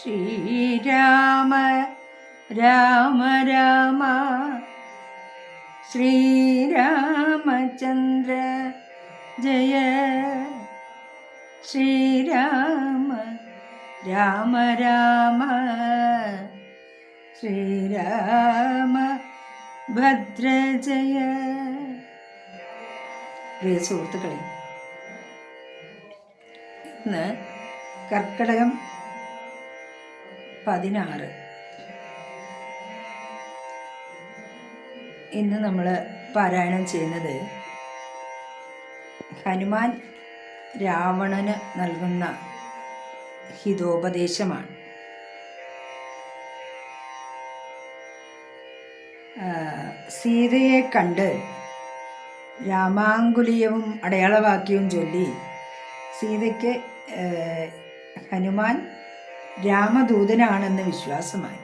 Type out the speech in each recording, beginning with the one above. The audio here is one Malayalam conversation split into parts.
ശ്രീരാമ രാമ രാമ. ശ്രീരാമചന്ദ്ര ജയ. ശ്രീരാമ രാമ രാമ. ശ്രീരാമ ഭദ്ര ജയ. പ്രിയ സുഹൃത്തുക്കളെ ഇന്ന് കർക്കിടകം പതിനാറ്. ഇന്ന് നമ്മൾ പാരായണം ചെയ്യുന്നത് ഹനുമാൻ രാവണന് നൽകുന്ന ഹിതോപദേശമാണ്. സീതയെ കണ്ട് രാമാങ്കുലിയവും അടയാളവാക്യവും ചൊല്ലി സീതയ്ക്ക് ഹനുമാൻ രാമദൂതനാണെന്ന് വിശ്വാസമായി.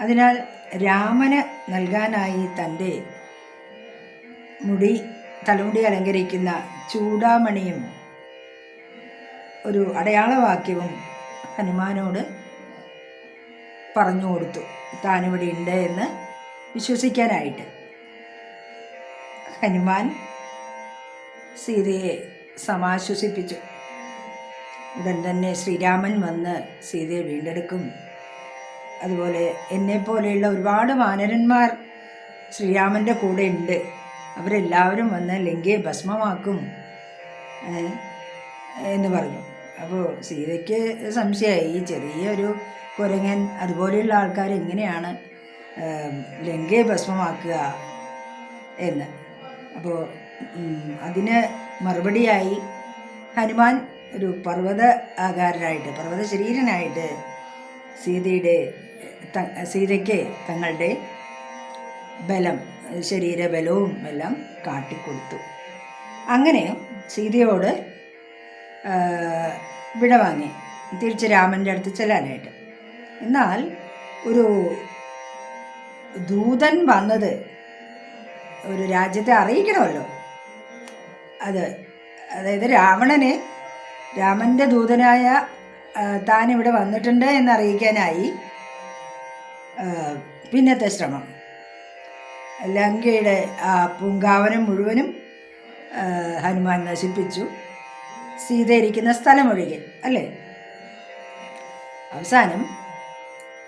അതിനാൽ രാമന് നൽകാനായി തന്റെ മുടി തലമുടി അലങ്കരിക്കുന്ന ചൂടാമണിയും ഒരു അടയാളവാക്യവും ഹനുമാനോട് പറഞ്ഞു കൊടുത്തു. താനിവിടെ ഉണ്ട് എന്ന് വിശ്വസിക്കാനായിട്ട്. ഹനുമാൻ സീതയെ സമാശ്വസിപ്പിച്ചു. ഉടൻ തന്നെ ശ്രീരാമൻ വന്ന് സീതയെ വീണ്ടെടുക്കും. അതുപോലെ എന്നെപ്പോലെയുള്ള ഒരുപാട് വാനരന്മാർ ശ്രീരാമന്റെ കൂടെ ഉണ്ട്. അവരെല്ലാവരും വന്ന് ലങ്കയെ ഭസ്മമാക്കും എന്ന് പറഞ്ഞു. അപ്പോൾ സീതയ്ക്ക് സംശയമായി ഈ ചെറിയൊരു കുരങ്ങൻ അതുപോലെയുള്ള ആൾക്കാർ എങ്ങനെയാണ് ലങ്കയെ ഭസ്മമാക്കുക എന്ന്? അപ്പോൾ അതിന് മറുപടിയായി ഹനുമാൻ ഒരു പർവത ആകാരനായിട്ട് പർവത ശരീരനായിട്ട് സീതയുടെ സീതയ്ക്ക് തങ്ങളുടെ ബലം ശരീരബലവും എല്ലാം കാട്ടിക്കൊടുത്തു. അങ്ങനെ സീതയോട് വിടവാങ്ങി വിട വാങ്ങി. തിരിച്ച് രാമന്റെ അടുത്ത് ചെല്ലാനായിട്ട്. എന്നാൽ ഒരു ദൂതൻ വന്നത് ഒരു രാജ്യത്തെ അറിയിക്കണമല്ലോ. അത് അതായത് രാവണന് രാമന്റെ ദൂതനായ താൻ ഇവിടെ വന്നിട്ടുണ്ട് എന്നറിയിക്കാനായി പിന്നത്തെ ശ്രമം. ലങ്കയുടെ ആ പൂങ്കാവനം മുഴുവനും ഹനുമാൻ നശിപ്പിച്ചു. സീത ഇരിക്കുന്ന സ്ഥലമൊഴികെ അല്ലേ? അവസാനം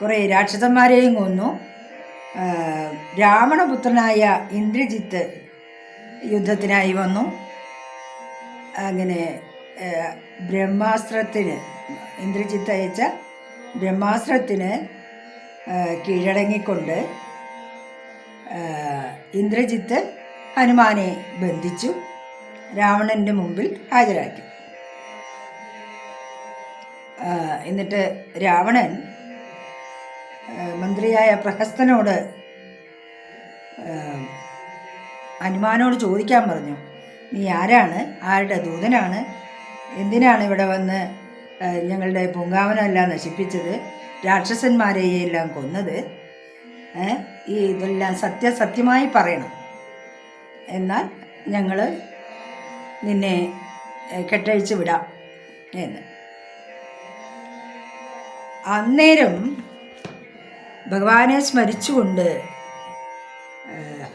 കുറേ രാക്ഷസന്മാരെയും കൊന്നു. രാവണപുത്രനായ ഇന്ദ്രജിത്ത് യുദ്ധത്തിനായി വന്നു. അങ്ങനെ ബ്രഹ്മാസ്ത്രത്തിന് ഇന്ദ്രജിത്ത് അയച്ച ബ്രഹ്മാസ്ത്രത്തിന് കീഴടങ്ങിക്കൊണ്ട് ഇന്ദ്രജിത്ത് ഹനുമാനെ ബന്ധിച്ചു രാവണന്റെ മുമ്പിൽ ഹാജരാക്കി. എന്നിട്ട് രാവണൻ മന്ത്രിയായ പ്രഹസ്തനോട് ഹനുമാനോട് ചോദിക്കാൻ പറഞ്ഞു നീ ആരാണ്? ആരുടെ ദൂതനാണ്? എന്തിനാണ് ഇവിടെ വന്ന് ഞങ്ങളുടെ പൂങ്കാവനമെല്ലാം നശിപ്പിച്ചത്? രാക്ഷസന്മാരെയെല്ലാം കൊന്നത്. ഈ ഇതെല്ലാം സത്യസത്യമായി പറയണം. എന്നാൽ ഞങ്ങൾ നിന്നെ കെട്ടഴിച്ച് വിടാം എന്ന്. അന്നേരം ഭഗവാനെ സ്മരിച്ചുകൊണ്ട്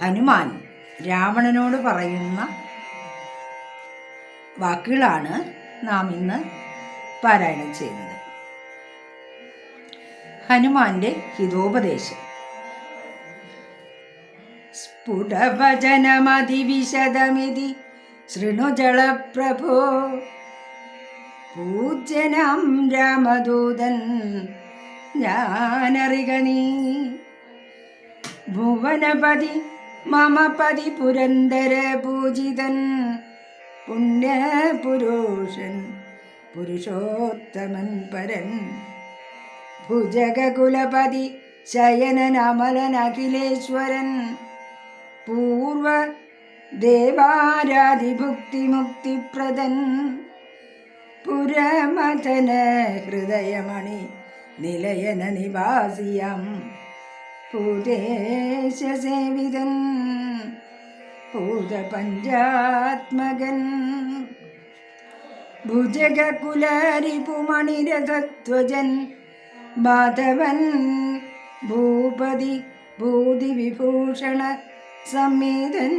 ഹനുമാൻ രാവണനോട് പറയുന്ന വാക്കുകളാണ് നാം ഇന്ന് പാരായണം ചെയ്യുന്നത്. ഹനുമാന്റെ ഹിതോപദേശം. സ്ഫുടവചനമതിവിശദമിതി ശൃണുജളപ്രഭോ പൂജനം രാമദൂതൻ ഞാനറിക നീ. ഭുവനപതി മമ പതി പുരന്തര പൂജിതൻ പുണ്യപുരുഷൻ പുരുഷോത്തമൻ പരൻ. ഭുജകുലപതി ശയനൻ അഖിലേശ്വരൻ. പൂർവ ദേവാരാധിഭുക്തിമുക്തിപ്രദൻ. പുരമഥന ഹൃദയമണി നിലയന നിവാസിയം. ഭൂതേശസേവിതൻ ഭൂതപഞ്ചാത്മകൻ ഭുജകുലരിപുമണിരഥധ്വജൻ മാധവൻ ഭൂപതി ഭൂതി വിഭൂഷണ സംമീതൻ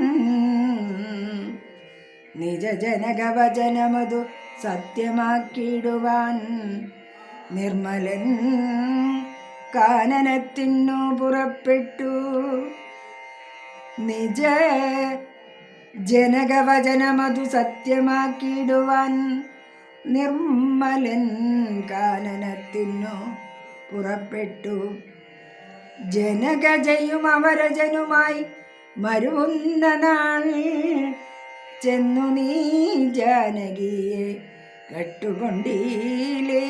നിജജനകവചനമതു സത്യമാക്കിയിടുവാൻ നിർമ്മലൻ കാനനത്തിനു പുറപ്പെട്ടു. നിജ ജനകവചനമതു സത്യമാക്കിയിടുവാൻ നിർമ്മലൻ കാനനത്തിനു പുറപ്പെട്ടു. ജനകജയും അമരജനുമായി മരുവുന്ന നാൾ ചെന്നു നീ ജാനകിയെ കട്ടുകൊണ്ടീലേ.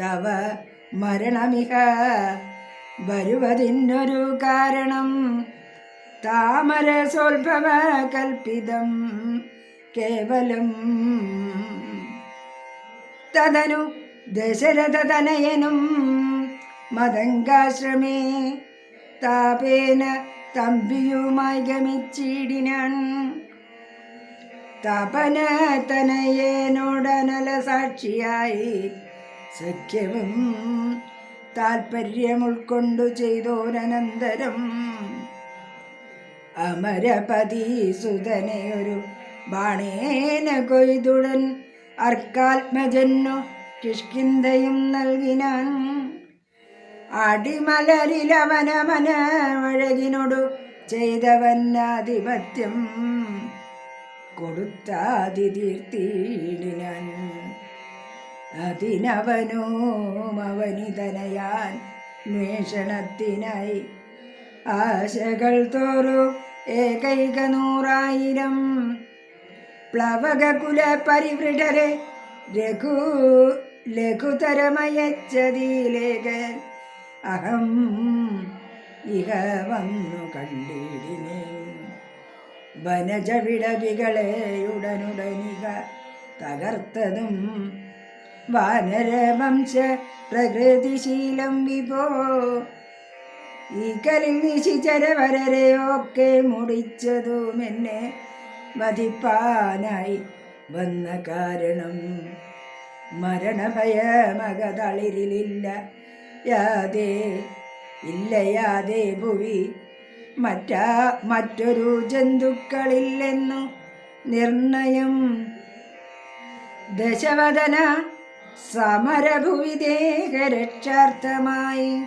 തവ മരണമിക വരുവതിനൊരു കാരണം താമരസോത്ഭവ കൽപ്പിതം കേവലം തദനു ദശരഥതനയനും മതങ്കാശ്രമേ താപേന തമ്പിയുമായി ഗമിച്ചിടിനാൻ തപന തനയേനോടനല സാക്ഷിയായി സഖ്യവും താൽപ്പര്യമുൾക്കൊണ്ടു ചെയ്തോരനന്തരം അമരപതി ഒരു ബാണേന കൊയ്തുടൻ അർക്കാത്മജന്നു കിഷ്കിന്തയും നൽകിനാൻ. അടിമലരിലവനമന വഴകിനൊടു ചെയ്തവന്നാധിപത്യം കൊടുത്താതി തീർത്തിയിടിനാൻ അതിനവനും അവനിതനയാൻ അന്വേഷണത്തിനായി ആശകൾ തോറു ഏകൈക നൂറായിരം പ്ലവകകുല പരിവൃഢരെ രഘു ലഘുതരമയച്ചതിലേകൻ അഹം ഇഹ വന്നു കണ്ടിടിനെ. വനജവിടവികളെയുടനുടനിക തകർത്തതും വാനരവംശ പ്രകൃതിശീലം വിഭോ ഈ കലിൽ നിശിചരവരരെയൊക്കെ മുടിച്ചതും എന്നെ വധിപ്പാനായി വന്ന കാരണം മരണഭയമകതളിരിലില്ല. യാതേ ഇല്ല യാതേ ഭുവി. മറ്റാ മറ്റൊരു ജന്തുക്കളില്ലെന്നു നിർണയം. ദശവദന സമരഭുവി ദേഹരക്ഷാർത്ഥമായി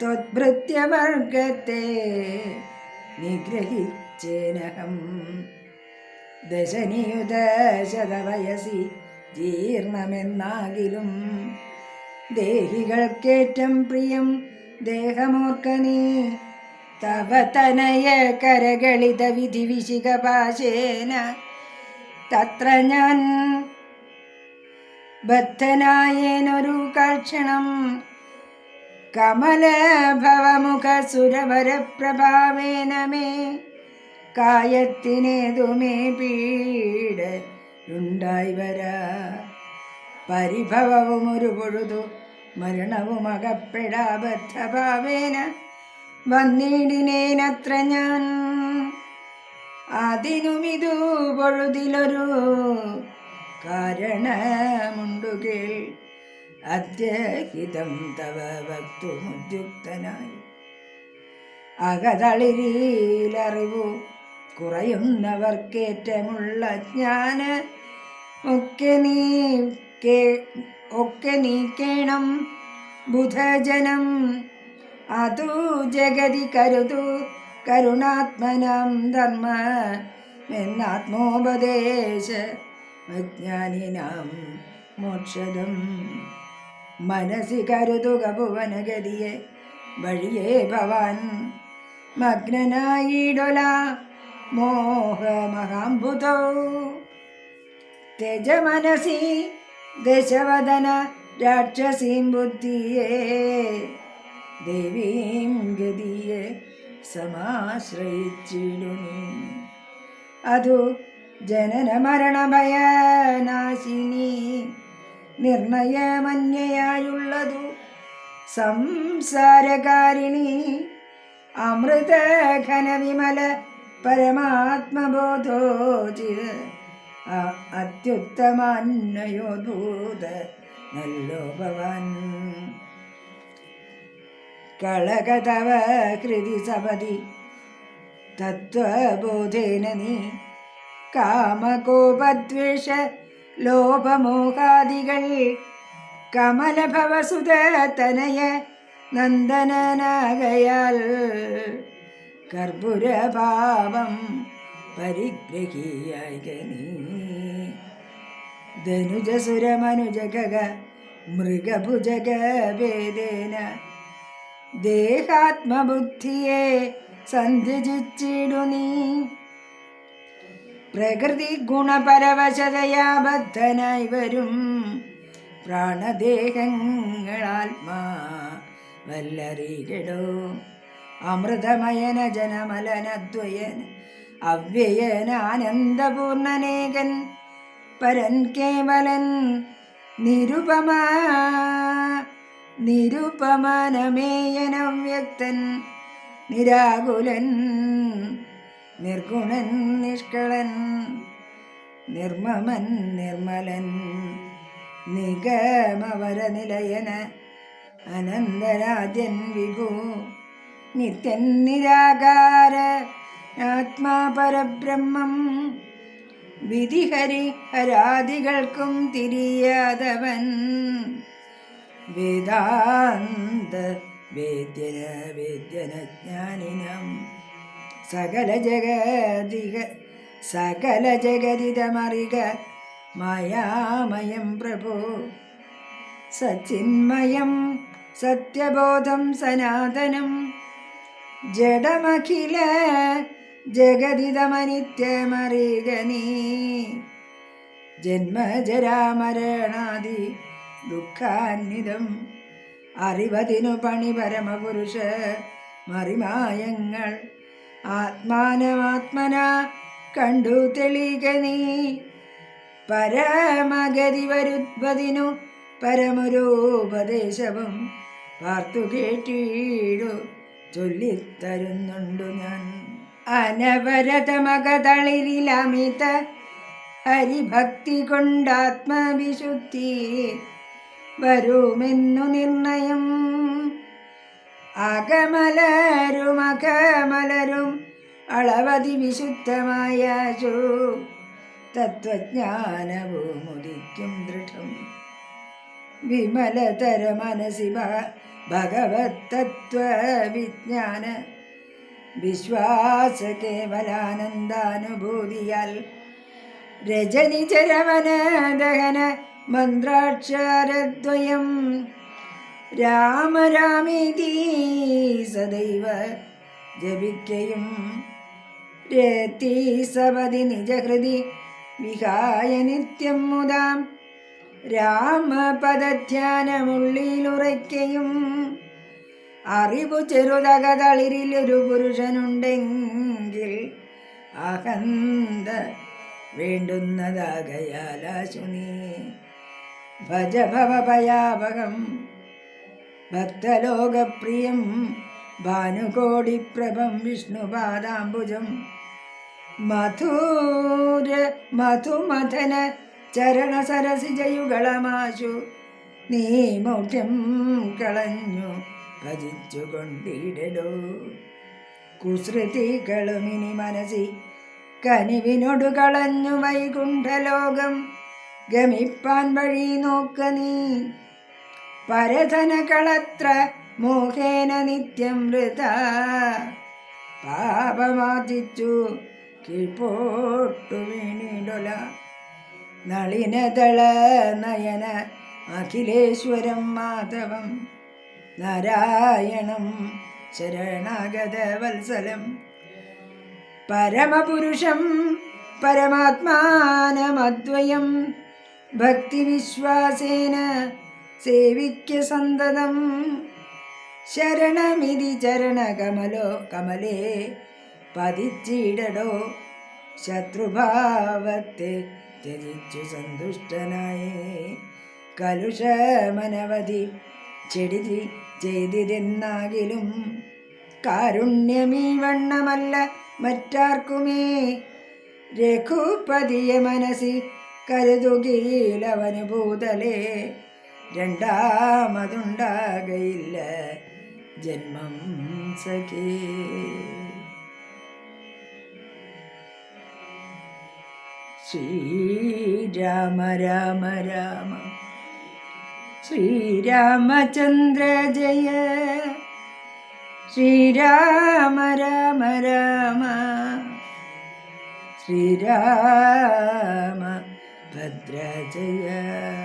ത്വദ്ഭൃത്യവർഗത്തെ നിഗ്രഹിച്ചേനഹം. ദശനിയുത ശതവയസി ജീർണമെന്നാകിലും ദേഹികൾക്കേറ്റം പ്രിയം ദേഹമോർക്കനെ തവ തനയ കരകളിത വിധി വിശികപാശേന തത്ര ഞാൻ ബദ്ധനായേനൊരു കാക്ഷണം കമലഭവമുഖ സുരവരപ്രഭാവേന മേ. കായത്തിനേതുമേ പീഡ ഉണ്ടായി വരാ. പരിഭവവും ഒരു പൊഴുതു മരണവും അകപ്പെടാബദ്ധഭാവേന വന്നിടിനേനത്ര ഞാൻ അതിനുമിതു പൊഴുതിലൊരു കാരണമുണ്ടു കേൾ. അത്യഹിതം തവ വക്തുമുദ്യുക്തനായി അകതളിരിയിലറിവു കുറയുന്നവർക്കേറ്റമുള്ള ജ്ഞാന ഒക്കെ നീ ഒക്കെ നീക്കേണം ബുധജനം. അതു ജഗതി കരുതു കരുണാത്മനം ധർമ്മ എന്നാത്മോപദേശ വിജ്ഞാനിനാം മോക്ഷദം. മനസി കരുതുക ഭുവനഗതിയെ. വഴിയേ ഭവാൻ മഗ്നനായിടൊല. മോഹമഹാംബുധോ തെജ മനസി ദശവദന രാക്ഷസീം ബുദ്ധിയേ. ദേവീം ഗതിയെ സമാശ്രയിച്ചിടുനി അതു ജനന മരണ ഭയനാശിനി നിർണയമന്യയായുള്ളതു. സംസാരകാരിണി അമൃത ഘന വിമല പരമാത്മബോധോചിത് അത്യുത്തമാന്വയോദ്ഭൂത നല്ലോ ഭവാൻ കളകതവ കൃതി സപതി തത്വബോധേന നീ കാമകോപദ്വേഷ ലോപമോഹാദികൾ. കമലഭവസുതനയ നന്ദനനാകയാൽ കർപ്പുരഭാവം പരിഗ്രഹീയായിക നീ ധനുജസുരമനുജഗ മൃഗഭുജഗ ഭേദേന ദേഹാത്മബുദ്ധിയെ സന്ധ്യജിച്ചിടു പ്രകൃതി ഗുണപരവശതയാ ബദ്ധനായി വരും പ്രാണദേഹങ്ങളാത്മാ വല്ലറികടോ അമൃതമയന ജനമലനദ്വയൻ അവ്യയന ആനന്ദപൂർണനേകൻ പരൻ കേവലൻ നിരുപമ നിരുപമനമേയനവ്യക്തൻ നിരാകുലൻ നിർഗുണൻ നിഷ്കളൻ നിർമ്മമൻ നിർമ്മലൻ നിഗമവരനിലയന അനന്തരാജൻ വിഭു നിത്യൻ നിരാകാര ആത്മാ പരബ്രഹ്മം വിധിഹരി ഹരാദികൾക്കും തിരിയാതവൻ വേദാന്ത വേദ്യന വേദ്യനജ്ഞാനിനം സകല ജഗതിക സകല ജഗതിതമറിക മായാമയം പ്രഭു. സച്ചിന്മയം സത്യബോധം സനാതനം ജഡമഖില ജഗതിതമനിത്യമറിക നീ. ജന്മജരാമരണാദി ദുഃഖാന്വിതം അറിവതിനു പണി പരമപുരുഷ മറിമായങ്ങൾ ആത്മാനമാത്മന കണ്ടു തെളിക നീ. പരമഗതി വരുവതിനു പരമൊരുപദേശവും പാർത്തു കേട്ടീടു ചൊല്ലിത്തരുന്നുണ്ടു ഞാൻ. അനവരതമകതളിരിലമിത ഹരിഭക്തി കൊണ്ടാത്മവിശുദ്ധി വരുമെന്നു നിർണയം അകമലരും അകമലരും അളവതി വിശുദ്ധമായ തത്വജ്ഞാനവും ഉദിക്കും ദൃഢം. വിമലതര മനസി ഭഗവത് തത്വവിജ്ഞാന വിശ്വാസ കേവലാനന്ദാനുഭൂതിയാൽ രജനി ചരവന ദഹന മന്ത്രാക്ഷരദ്വയം. രാമ രാമേതി സദൈവ ജപിക്കയും. രതി സപതി നിജഹൃതി വിഹായ നിത്യം മുതാം. രാമപദധ്യാനമുള്ളിലുറയ്ക്കയും. അറിവു ചെറുതകതളിരിലൊരു പുരുഷനുണ്ടെങ്കിൽ അഹന്ത വേണ്ടുന്നതാകയാലാശുനീ ഭജ ഭവഭയാവകം ഭക്തലോകപ്രിയം ഭാനുകോടിപ്രഭം വിഷ്ണുപാദാംബുജം. മധുര മധുമഥന ചരണസരസിജയുഗളമാശു. നീ മൗഢ്യം കളഞ്ഞു ഭജിച്ചു കൊണ്ടിടടോ കുസൃതികളുമിനി മനസ്സി കനിവിനോട് കളഞ്ഞു വൈകുണ്ഠലോകം. ഗമിപ്പാൻ വഴി നോക്ക നീ പരധന കളത്ര മോഹേന നിത്യം വൃത. പാപമാതിച്ചു കീഴ്പോട്ടു വീണിടൊല നളിനതള നയന അഖിലേശ്വരം മാധവം. നാരായണം ശരണാഗത വത്സലം. പരമപുരുഷം പരമാത്മാനമദ്വയം. ഭക്തിവിശ്വാസേന സേവിക്ക സന്തതം. ശരണമിതി ചരണകമലോ കമലേ പതിച്ചിടടോ ശത്രുഭാവത്തെ ത്യജിച്ചു സന്തുഷ്ടനായി. കലുഷമനവധി ചെടിതി ചെയ്തിരുന്നാകിലും കാരുണ്യമീ വണ്ണമല്ല മറ്റാർക്കുമേ. രഘുപതിയെ മനസ്സിൽ കരുതുകയിലവന് ഭൂതലേ രണ്ടാമതുണ്ടാകയില്ല. ജന്മം സഖേ. ശ്രീരാമ രാമ രാമ. ശ്രീരാമചന്ദ്ര ജയ. ശ്രീരാമ രാമ രാമ. ശ്രീരാമ ഭദ്ര ജയ.